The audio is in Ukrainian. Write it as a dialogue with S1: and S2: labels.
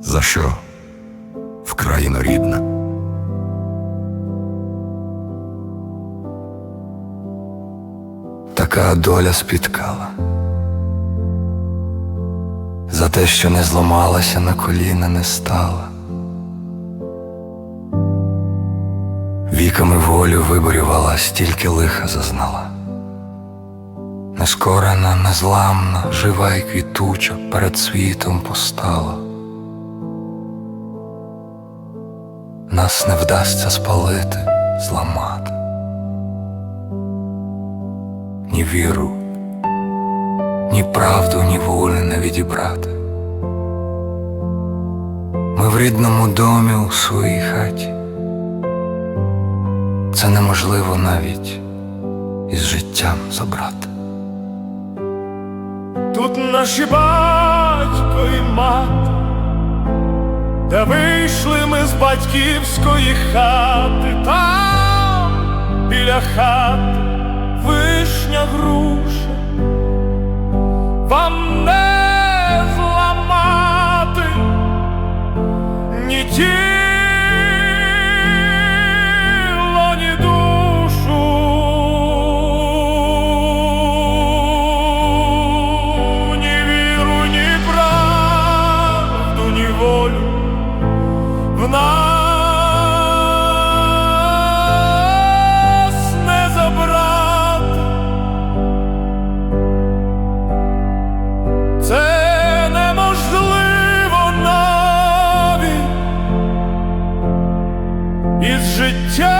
S1: За що? Вкраїно рідна. Така доля спіткала. За те, що не зламалася, на коліна не стала. Віками волю виборювала, стільки лиха зазнала. Нескорена, незламна, жива й квітуча перед світом постала. Нас не вдасться спалити, зламати. Ні віру, ні правду, ні волю не відібрати. Ми в рідному домі у своїй хаті. Це неможливо навіть із життям забрати.
S2: Тут наші батько і мати, де вийшли ми з батьківської хати, там біля хати вишня гру. в нас не забрати. Це неможливо навіть із життя.